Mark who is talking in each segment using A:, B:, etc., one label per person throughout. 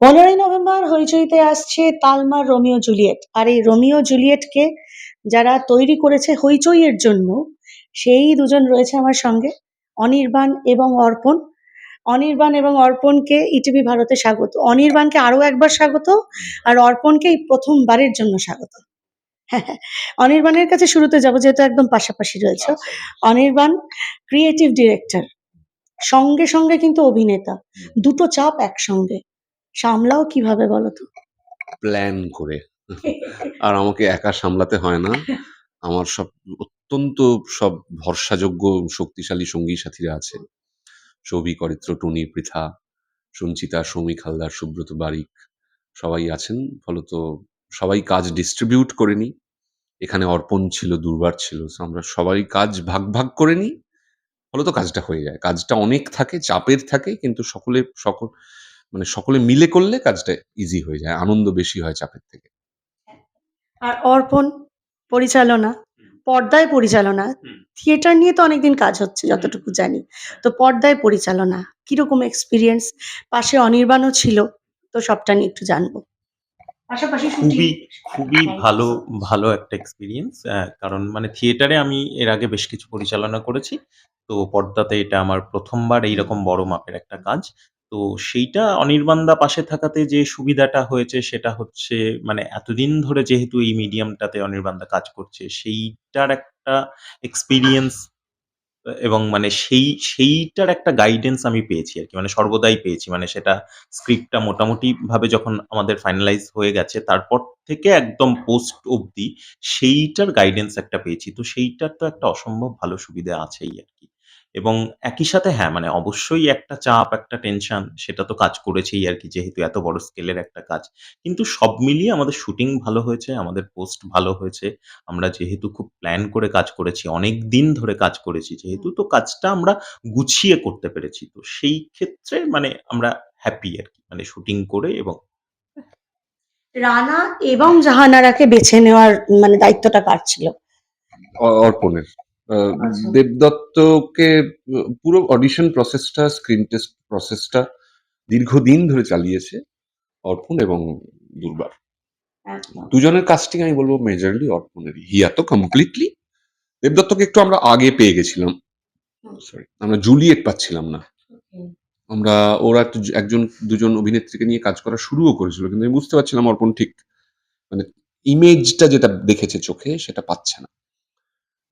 A: পনেরোই নভেম্বর হইচইতে আসছে তালমার Romeo Juliet. আর এই রোমিও জুলিয়েটকে যারা তৈরি করেছে হইচইয়ের জন্য, সেই দুজন রয়েছে আমার সঙ্গে, অনির্বাণ এবং অর্পণ। অনির্বাণ এবং অর্পণকে ইটিভি ভারতে স্বাগত। অনির্বাণকে আরও একবার স্বাগত, আর অর্পণকে এই প্রথমবারের জন্য স্বাগত। অনির্বাণের কাছে শুরুতে যাব, যেহেতু একদম পাশাপাশি রয়েছে। অনির্বাণ ক্রিয়েটিভ ডিরেক্টর সঙ্গে সঙ্গে কিন্তু অভিনেতা, দুটো চাপ একসঙ্গে। সামলাও কীভাবে বলো তো
B: প্ল্যান করে। আর আমাকে একা সামলাতে হয় না। আমার সব অত্যন্ত সব ভরসাযোগ্য, শক্তিশালী সঙ্গী সাথীরা আছে। সৌভিক অরিত্র টুনি, পৃথা, সঞ্চিতা সৌমিক হালদার সুব্রত, বারিক সবাই আছেন। ফলত সবাই কাজ ডিস্ট্রিবিউট করে নিই। এখানে অর্পণ ছিল, দুর্বার ছিল আমরা সবাই কাজ ভাগ ভাগ করে নিই। ফলত কাজটা হয়ে যায়। কাজটা অনেক থাকে, চাপের থাকে, কিন্তু সকলে, সকল মানে সকলে মিলে করলে কাজটা ইজি হয়ে যায় আনন্দ বেশি হয় চাপের থেকে।
A: আর অর্পণ পরিচালনা পর্দায় পরিচালনা থিয়েটার নিয়ে তো অনেকদিন কাজ হচ্ছে যতটুকু জানি। তো পর্দায় পরিচালনা কীরকম এক্সপিরিয়েন্স পাশে অনির্বাণও ছিল তো সবটা নিয়ে একটু জানব। পাশাপাশি
C: খুবই খুবই ভালো ভালো একটা এক্সপিরিয়েন্স কারণ মানে থিয়েটারে আমি এর আগে বেশ কিছু পরিচালনা করেছি। তো পর্দাতে এটা আমার প্রথমবার এইরকম বড় মাপের একটা কাজ। তো সেইটা অনির্বাণদা পাশে থাকাতে যে সুবিধাটা হয়েছে সেটা হচ্ছে মানে এতদিন ধরে যেহেতু এই মিডিয়ামটাতে অনির্বাণদা কাজ করছে, সেইটার একটা এক্সপিরিয়েন্স এবং মানে সেই, সেইটার একটা গাইডেন্স আমি পেয়েছি আর কি। মানে সর্বদাই পেয়েছি। মানে সেটা স্ক্রিপ্টটা মোটামুটি ভাবে যখন আমাদের ফাইনালাইজ হয়ে গেছে, তারপর থেকে একদম পোস্ট অবধি সেইটার গাইডেন্স একটা পেয়েছি। তো সেইটার তো একটা অসম্ভব ভালো সুবিধা আছেই আর কি। এবং একই সাথে হ্যাঁ মানে অবশ্যই একটা চাপ একটা টেনশন সেটা তো কাজ করেছেই আর কি যেহেতু এত বড় স্কেলের একটা কাজ। কিন্তু সব মিলিয়ে আমাদের শুটিং ভালো হয়েছে আমাদের পোস্ট ভালো হয়েছে। আমরা যেহেতু খুব প্ল্যান করে কাজ করেছি অনেক দিন ধরে কাজ করেছি যেহেতু তো কাজটা আমরা গুছিয়ে করতে পেরেছি। তো সেই ক্ষেত্রে মানে আমরা হ্যাপি আর কি মানে শুটিং করে এবং
A: রানা এবং জাহানারাকে বেছে নেওয়ার মানে দায়িত্বটা কার ছিল?
B: অর্পণের। দেবদত্তকে পুরো অডিশন প্রসেসটা স্ক্রিন টেস্ট প্রসেসটা দীর্ঘদিন ধরে চালিয়েছে অর্পণ এবং দুর্বার। দুজনের কাস্টিং আমি বলব মেজরলি অর্পণেরই। হিয়া তো কমপ্লিটলি দেবদত্তকে একটু আমরা আগে পেয়ে গেছিলাম। সরি আমরা জুলিয়েট পাচ্ছিলাম না। আমরা ওরা একজন দুজন অভিনেত্রীকে নিয়ে কাজ করা শুরুও করেছিল কিন্তু আমি বুঝতে পারছিলাম অর্পণ ঠিক মানে ইমেজটা যেটা দেখেছে চোখে সেটা পাচ্ছে না।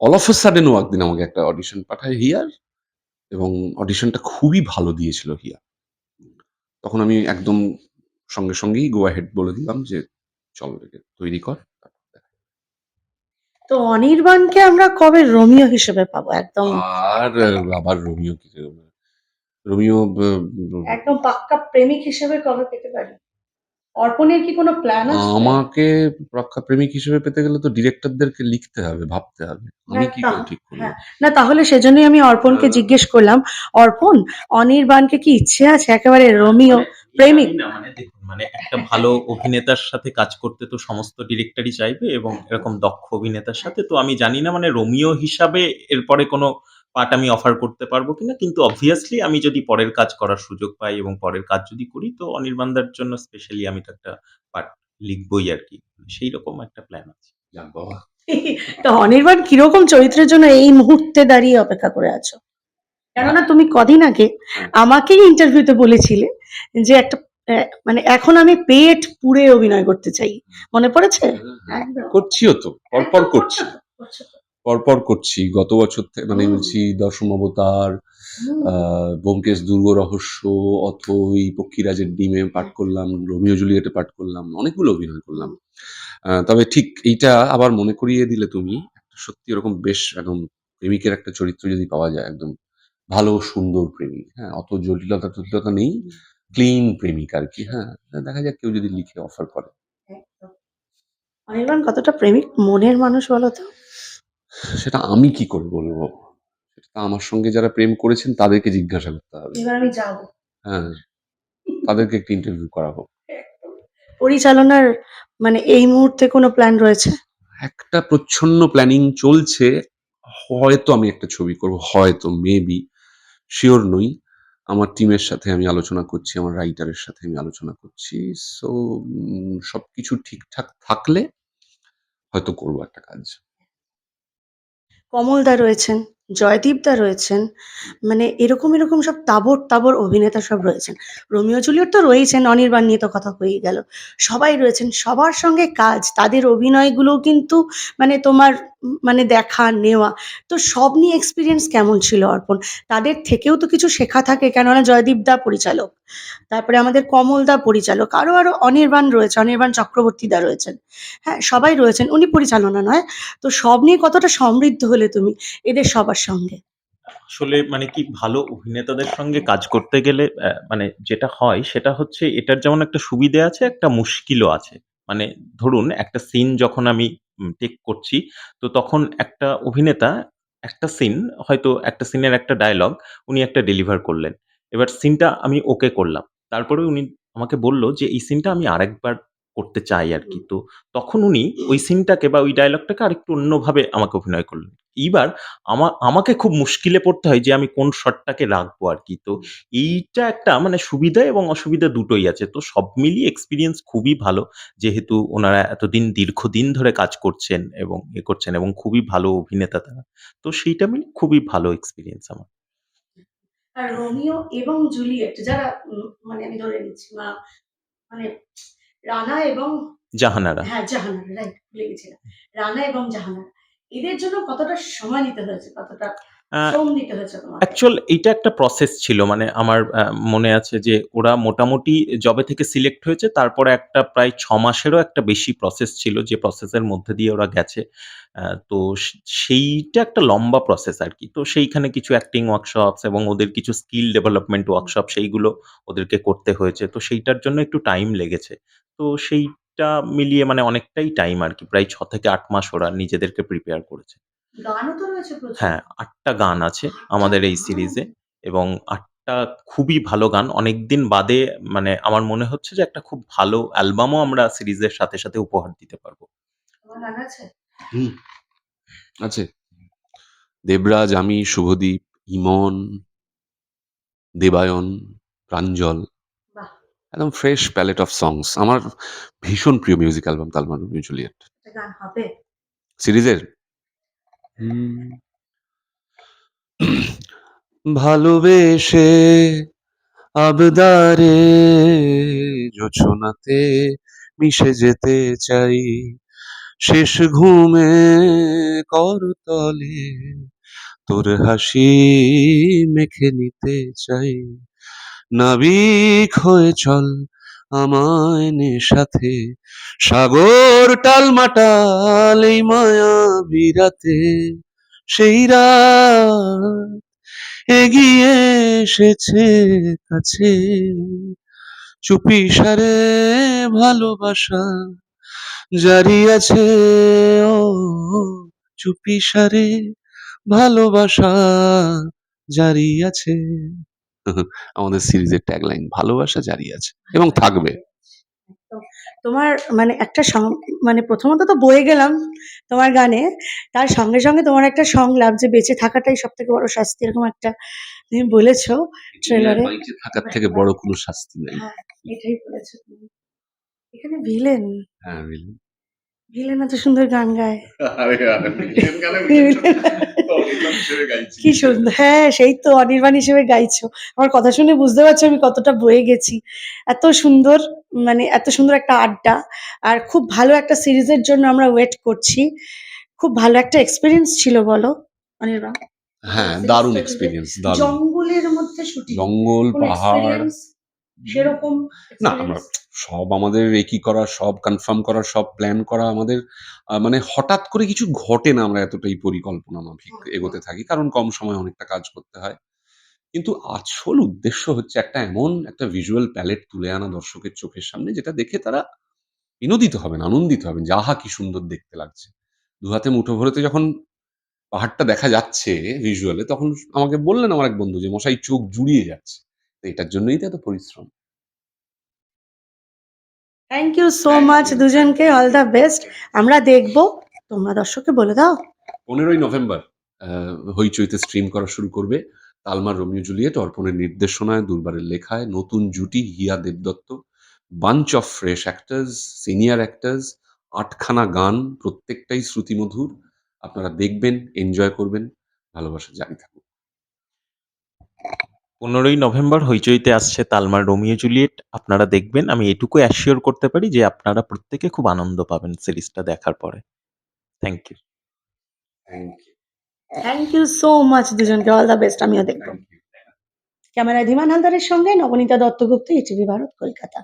B: অল অফ সাডেন ও একদিন আমাকে একটা অডিশন পাঠায় হিয়ার এবং অডিশনটা খুবই ভালো দিয়েছিল হিয়া তখন আমি একদম সঙ্গে সঙ্গেই গোয়া হেড বলে দিলাম যে চল তৈরি কর
A: তো অনির্বাণকে আমরা কবে রোমিও হিসেবে পাবো? একদম
B: আর আবার রোমিও কি রোমিও
A: একদম পাক্কা প্রেমিক হিসেবে কবে পেতে পারি? অর্পণের কি কোনো প্ল্যান আছে
B: আমাকে রক্ষা প্রেমিক হিসেবে পেতে গেলে তো ডিরেক্টরদেরকে লিখতে হবে ভাবতে হবে আমি কি করে ঠিক করব
A: হ্যাঁ। না তাহলে সেজন্যই আমি অর্পণকে
B: হ্যাঁ।
A: জিজ্ঞেস করলাম অর্পণ অনির্বাণকে কি ইচ্ছে আছে একেবারে রোমিও প্রেমিক।
C: না, মানে দেখুন মানে একটা ভালো অভিনেতার সাথে কাজ করতে তো সমস্ত ডিরেক্টরই চাইবে এবং এরকম দক্ষ অভিনেতার সাথে তো আমি জানি না মানে রোমিও হিসাবে এরপরে কোনো পার্ট আমি অফার করতে পারব কিনা কিন্তু অবভিয়াসলি আমি যদি পরের কাজ করার সুযোগ পাই এবং পরের কাজ যদি করি তো অনির্বাণদার জন্য স্পেশালি আমি তো একটা পার্ট লিখবই আর কি। সেই রকম একটা প্ল্যান আছে।
A: তো অনির্বাণ কীরকম চরিত্রের জন্য এই মুহূর্তে দাঁড়িয়ে অপেক্ষা করে আছো? কেননা তুমি কদিন আগে আমাকেই ইন্টারভিউতে বলেছিলে যে একটা আহ, মানে এখন আমি পেট পুড়ে অভিনয় করতে চাই। মনে পড়েছে?
B: করছিও তো পরপর করছি। পরপর করছি। গত বছর থেকে মানে বলছি দশম অবতার আহ, ব্যোমকেশ দুর্গ রহস্য অথই পক্ষীরাজের ডিমে পাঠ করলাম রোমিও জুলিয়েটে পাঠ করলাম অনেকগুলো অভিনয় করলাম। তবে ঠিক এইটা আবার মনে করিয়ে দিলে তুমি একটা সত্যি এরকম বেশ একদম প্রেমিকের একটা চরিত্র যদি পাওয়া যায় একদম ভালো সুন্দর প্রেমিক হ্যাঁ? অত জটিলতা টটিলতা নেই ক্লিন প্রেমিক আর কি হ্যাঁ? দেখা যাক কেউ যদি লিখে অফার করে।
A: অনির্বাণ কতটা প্রেমিক মনের মানুষ বলো তো?
B: সেটা আমি কি করে বলব? সেটা আমার সঙ্গে যারা প্রেম করেছেন তাদেরকে জিজ্ঞাসা করতে হবে।
A: এবার আমি যাব।
B: হ্যাঁ তাদেরকে একটু ইন্টারভিউ করাবো।
A: পরিচালনার মানে এই মুহূর্তে কোনো প্ল্যান রয়েছে?
B: একটা প্রচ্ছন্ন প্ল্যানিং চলছে। হয়তো আমি একটা ছবি করব হয়তো মেবি শিওর নই। আমার টিমের সাথে আমি আলোচনা করছি, আমার রাইটারের সাথে আমি আলোচনা করছি। সো উম সবকিছু ঠিকঠাক থাকলে হয়তো করব একটা কাজ।
A: কমলদা রয়েছেন, জয়দীপদা রয়েছেন। মানে এরকম, এরকম সব তাবর তাবর অভিনেতা সব রয়েছেন। রোমিও জুলিয়ট তো রয়েছেন অনির্বাণ নিয়ে তো কথা হয়ে গেল। সবাই রয়েছেন, সবার সঙ্গে কাজ। তাদের অভিনয়গুলো কিন্তু মানে তোমার মানে দেখা, নেওয়া। তো সব নিয়ে এক্সপিরিয়েন্স কেমন ছিল অর্পণ? তাদের থেকেও তো কিছু শেখা থাকে কেননা জয়দীপ দা পরিচালক। তারপরে আমাদের কমল দা পরিচালক। আরও আরও অনির্বাণ রয়েছে, অনির্বাণ চক্রবর্তীদা রয়েছেন। হ্যাঁ, সবাই রয়েছেন। উনি পরিচালনা নয়। তো সব নিয়ে কতটা সমৃদ্ধ হলে তুমি এদের সবার সঙ্গে?
C: আসলে মানে কি ভালো অভিনেতাদের সঙ্গে কাজ করতে গেলে মানে যেটা হয় সেটা হচ্ছে এটার যেমন একটা সুবিধে আছে, একটা মুশকিলও আছে। মানে ধরুন একটা সিন যখন আমি টেক করছি, তো তখন একটা অভিনেতা একটা সিন হয়তো একটা সিনের একটা ডায়লগ উনি একটা ডেলিভার করলেন। এবার সিনটা আমি ওকে করলাম। তারপরে উনি আমাকে বলল যে, "এই সিনটা আমি আরেকবার করতে চাই আর কি তো তখন উনি ওই সিনটাকে বা ওই ডায়ালগটাকে আরেকটু অন্যভাবে আমাকে অভিনয় করলেন। এইবার আমার আমাকে খুব মুশকিলে পড়তে হয় যে আমি কোন শটটাকে রাখব আর কি তো এইটা একটা মানে সুবিধা এবং অসুবিধা দুটোই আছে। তো সব মিলিয়ে এক্সপিরিয়েন্স খুবই ভালো। যেহেতু ওনারা এতদিন দীর্ঘদিন ধরে কাজ করছেন এবং এ করছেন এবং খুবই ভালো অভিনেতা তারা। তো সেইটা মিলে খুবই ভালো এক্সপিরিয়েন্স আমার।
A: আর রোমিও এবং জুলিয়েট যারা মানে আমি ধরে নিচ্ছি মা মানে রানা এবং
C: জাহানারা।
A: হ্যাঁ, জাহানারা রাইট ভুলে গেছিলাম। রানা এবং জাহানারা। এদের জন্য কতটা সময় নিতে হয়েছে? কতটা?
C: অ্যাকচুয়াল এইটা একটা প্রসেস ছিল। মানে আমার মনে আছে যে ওরা মোটামুটি যবে থেকে সিলেক্ট হয়েছে তারপরে একটা প্রায় ৬ মাসেরও একটা বেশি প্রসেস ছিল যে প্রসেসের মধ্যে দিয়ে ওরা গেছে। তো সেইটা একটা লম্বা প্রসেস আরকি। তো সেইখানে কিছু অ্যাক্টিং ওয়ার্কশপস এবং ওদের কিছু স্কিল ডেভেলপমেন্ট ওয়ার্কশপ সেইগুলো ওদেরকে করতে হয়েছে। তো সেইটার জন্য একটু টাইম লেগেছে। তো সেইটা মিলিয়ে মানে অনেকটাই টাইম আর কি প্রায় ছ থেকে আট মাস ওরা নিজেদেরকে প্রিপেয়ার করেছে।
A: গানও তো রয়েছে প্রচুর।
C: হ্যাঁ, আটটা গান আছে আমাদের এই সিরিজে এবং আটটা খুবই ভালো গান। অনেকদিন বাদে মানে আমার মনে হচ্ছে যে একটা খুব ভালো অ্যালবামও আমরা সিরিজের সাথে, সাথে উপহার দিতে পারব
A: তোমার গান আছে?
B: হুম। আছে। দেবরাজ, আমি, শুভদীপ, ইমন, দেবায়ন, প্রাঞ্জল। একদম ফ্রেশ প্যালেট অফ সংস। আমার ভীষণ প্রিয় মিউজিক অ্যালবাম 'তালমা রোমিও জুলিয়েট'।
A: একটা গান হবে?
B: সিরিজের? হুম। ভালোবেসে আবদারে জোছনাতে মিশে যেতে চাই শেষ ঘুমে করতলে তোর হাসি মেখে নিতে চাই নাবিক হয়ে চল আমায় সাথে সাগর টালমাটাল এই মায়াবী রাতে সেই রাত এগিয়ে এসেছে কাছে। চুপি সারে ভালোবাসা জারি আছে, ও চুপি সারে ভালোবাসা জারি আছে। আমাদের সিরিজের ট্যাগলাইন ভালোবাসা জারি আছে এবং থাকবে
A: তোমার মানে একটা সং মানে প্রথমত তো বয়ে গেলাম তোমার গানে। তার সঙ্গে, সঙ্গে তোমার একটা সংলাপ যে বেঁচে থাকাটাই সবথেকে বড় শাস্তি এরকম একটা তুমি বলেছ ট্রেলারে।
B: থাকার থেকে বড় কোনো শাস্তি নেই
A: হ্যাঁ, এটাই বলেছ তুমি। এখানে ভিলেন,
B: হ্যাঁ really?
A: ভিলেন এত সুন্দর গান গায়।
B: ভিলেন গানে
A: কি সুন্দর হ্যাঁ, সেই তো অনির্বাণ হিসেবে গাইছো। আমার কথা শুনে বুঝতে পারছ আমি কতটা বয়ে গেছি। এত সুন্দর মানে এত সুন্দর একটা আড্ডা। আর খুব ভালো একটা সিরিজের জন্য আমরা ওয়েট করছি। খুব ভালো একটা এক্সপিরিয়েন্স ছিল বলো অনির্বাণ?
B: হ্যাঁ দারুণ এক্সপেরিয়েন্স দারুণ
A: জঙ্গলের মধ্যে শুটিং।
B: জঙ্গল পাহাড়
A: সেরকম
B: না আমরা সব আমাদের একই করা সব কনফার্ম করা সব প্ল্যান করা আমাদের মানে হঠাৎ করে কিছু ঘটে না আমরা এতটাই পরিকল্পনা মাফিক এগোতে থাকি। কারণ কম সময় অনেকটা কাজ করতে হয়। কিন্তু আসল উদ্দেশ্য হচ্ছে একটা এমন একটা ভিজুয়াল প্যালেট তুলে আনা দর্শকের চোখের সামনে যেটা দেখে তারা বিনোদিত হবেন আনন্দিত হবেন যাহা কি সুন্দর দেখতে লাগছে। দু হাতে মুঠো ভরেতে যখন পাহাড়টা দেখা যাচ্ছে ভিজুয়ালে তখন আমাকে বললেন আমার এক বন্ধু যে মশাই চোখ জুড়িয়ে যাচ্ছে। এটার জন্যই তো এত পরিশ্রম
A: থ্যাংক ইউ সো মাচ দুজনকে অল দ্য বেস্ট। আমরা দেখব। তোমরা দর্শককে বলে দাও।
B: পনেরোই নভেম্বর হইচইতে স্ট্রিম করা শুরু করবে তালমার রোমিও জুলিয়েট অর্পণের নির্দেশনায় দুর্বারের লেখায় নতুন জুটি Hiya Debdatta bunch of fresh actors senior actors আটখানা গান প্রত্যেকটাই শ্রুতিমধুর আপনারা দেখবেন এনজয় করবেন ভালোবাসা জারি থাকুক
C: পনেরোই নভেম্বর হইচইতে আসছে তালমার রোমিও জুলিয়েট। আপনারা দেখবেন আমি এটুকু অ্যাসিওর করতে পারি যে আপনারা প্রত্যেকে খুব আনন্দ পাবেন সিরিজটা দেখার পরে। Thank you
B: thank you
A: thank you so much দুজনকে। অল দ্য বেস্ট আমিও দেখব।
B: ক্যামেরা ধিমান
A: ক্যামেরায় ধীমান হালদারের সঙ্গে নবনীতা দত্তগুপ্ত ইটিভি ভারত কলকাতা।